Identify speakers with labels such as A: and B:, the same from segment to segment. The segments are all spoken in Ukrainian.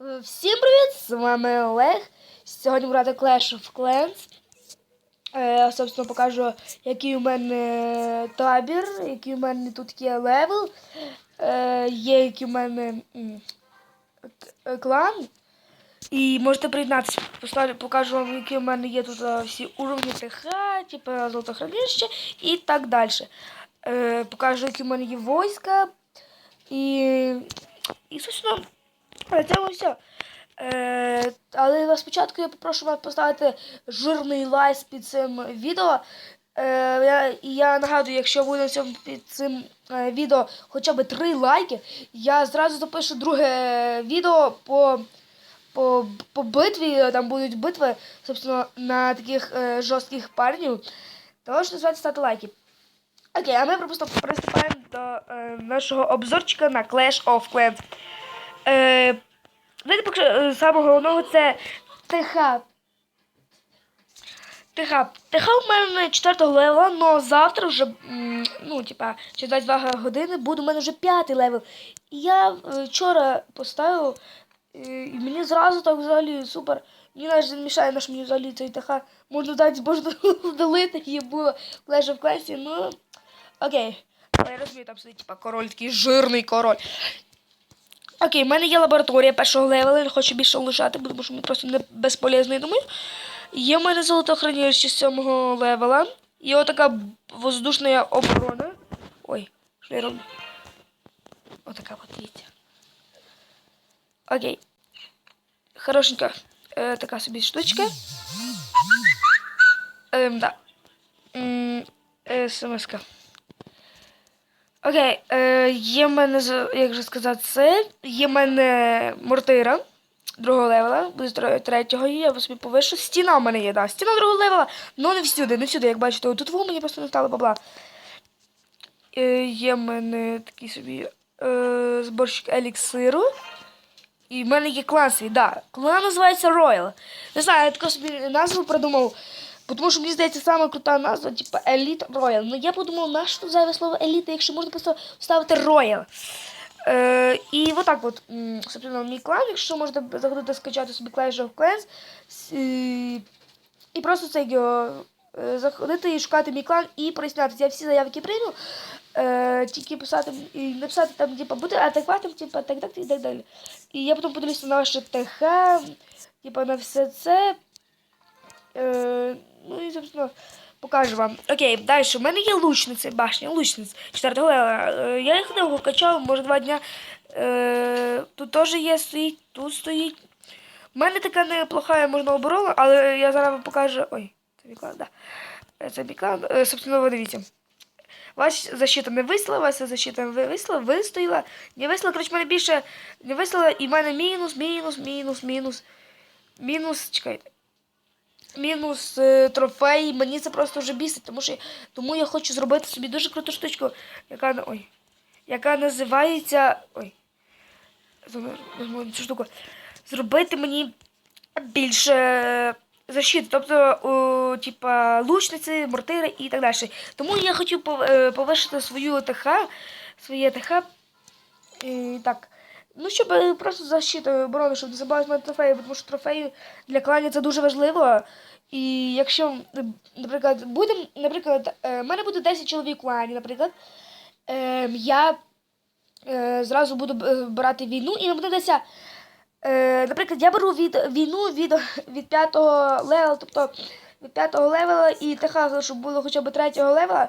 A: Е, Всім привіт! З вами Олег. Сьогодні грати Clash of Clans. Е, собственно, покажу, який у мене табір, який у мене тут є левел, е, є який у мене е, клан. І можете приєднатися. Покажу вам, які у мене є тут е, всі уровні ТХ, типу золотохранилище і так далі. Е, покажу, які у мене є війська. І, і собственно, на цьому все. Е, але спочатку я попрошу вас поставити жирний лайк під цим відео. Е, і я нагадую, якщо буде цьому під цим е, відео хоча б 3 лайки, я зразу запишу друге відео по, по, по битві. Там будуть битви, собственно, на таких е, жорстких парнів. Тому що звати ставити лайки. Окей, а ми просто приступаємо до е, нашого обзорчика на Clash of Clans. Е, поки самого головного це ТХ. ТХ. ТХ у мене 4 левела, але завтра вже, ну, типа, через 22 години буде у мене вже 5 левел. І я е, вчора поставив, е, і мені зразу так взагалі супер. Мені навіть не мішає наш мені взагалі цей ТХ. Можна дати можна вдалити її було в Clash ну, окей. Але я розумію, там сидить, типа, король такий жирний король. Окей, в мене є лабораторія першого левела, не хочу більше лишати, тому що мені просто не безполезно, я думаю. Є в мене золотохранилище з сьомого левела. Є отака воздушна оборона. Ой, що я роблю? Отака от, дивіться. Окей. Хорошенька. Е, така собі штучка. Ем, да. М, е, смс-ка. Окей, е, є в мене, як же сказати, це. Є в мене мортира другого левела, буде третього, і я собі повишу. Стіна в мене є, да. Стіна другого левела, але не всюди, не всюди, як бачите. Тут во мені просто не стало бабла. Е, є в мене такий собі е, зборщик еліксиру. І в мене є клан свій, да. Клан називається Royal. Не знаю, я таку собі назву придумав. Тому що мені здається, саме крута назва, типу Elite Royal. Ну я подумав, на що зайве слово еліта, якщо можна просто вставити Royal. Е, і отак от, собственно, мій клан, якщо можете заходити скачати собі Clash of Clans. с- е, І просто це його е, заходити і шукати мій клан і прояснятися. Я всі заявки прийму. Е, тільки писати і написати там, типу, бути адекватним, типу, так, так, і так далі. І я потім подивлюся на ваше ТХ, типу, на все це. Е, ну і, собственно, покажу вам. Окей, далі. У мене є лучниця, башня, лучниць. Четвертого левела. Е, я їх довго качав, може два дня. Е, тут теж є, стоїть, тут стоїть. У мене така неплоха можна оборона, але я зараз вам покажу. Ой, це біклан, да. Е, Це. Е, Собственно, ви дивіться. Ваша защита не висла, ваша защита не висла, вистояла, не висла, коротше, мене більше не висла, і в мене мінус, мінус, мінус, мінус, мінус, чекайте. Мінус е, трофей, мені це просто вже бісить, тому що тому я хочу зробити собі дуже круту штучку, яка ой, яка називається. Ой. Цю штуку. Зробити мені більше защити, тобто, о, типа, лучниці, мортири і так далі. Тому я пов- е, повишити свою ТХ, своє ТХ. І так. Ну, щоб е, просто защиту оборони, щоб не забавити мене трофеї, тому що трофеї для кланів це дуже важливо. І якщо, е, наприклад, буде, наприклад, е, в мене буде 10 чоловік в клані, наприклад, я зразу буду брати війну і десь. Е, наприклад, я беру від війну від, від 5 левела, тобто від 5 левела і ТХ, щоб було хоча б 3 левела.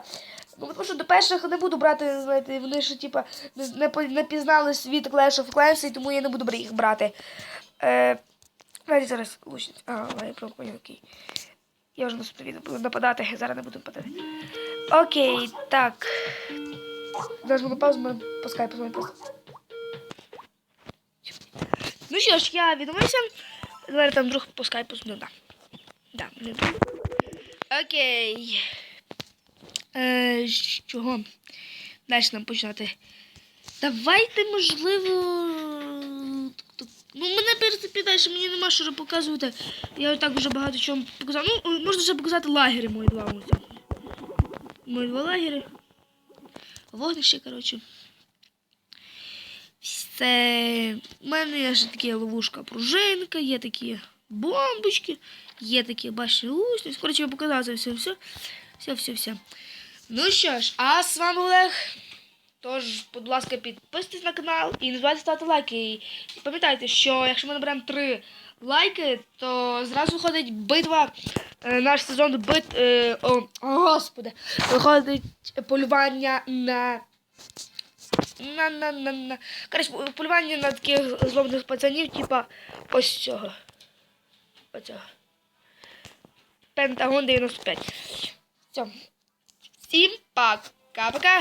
A: Ну, тому що до перших не буду брати, знаєте, вони ж типа не, не, пізнали світ Clash of Clans, і тому я не буду їх брати. Е, навіть зараз лучниць. А, я поняв, окей. Я вже наступне відео буду нападати, зараз не буду нападати. Окей, так. Зараз буду паузу, мене по скайпу з вами. Ну що ж, я відомився. Зараз там друг по скайпу ну да. Да, не друг. Окей. Е, з чого? Далі нам починати. Давайте, можливо. Ну, мене перед далі, мені нема що показувати. Я так вже багато чого показав. Ну, можна ще показати лагери мої два. Мої два лагери. Вогнище, коротше. Це в мене є ще такі ловушка пружинка, є такі бомбочки, є такі, бачите, гусениці. Коротше, я показав це все, все, все, все, все. Ну що ж, а з вами Олег. Тож, будь ласка, підписуйтесь на канал і не забувайте ставити лайки. І пам'ятайте, що якщо ми наберемо 3 лайки, то зразу виходить битва, е, наш сезон бит. Е, о, господи, виходить полювання на. На, на, на, на. Коротше, полювання на таких злобних пацанів, типа ось цього. Оцього. Пентагон 95. Все. Всім пока-пока.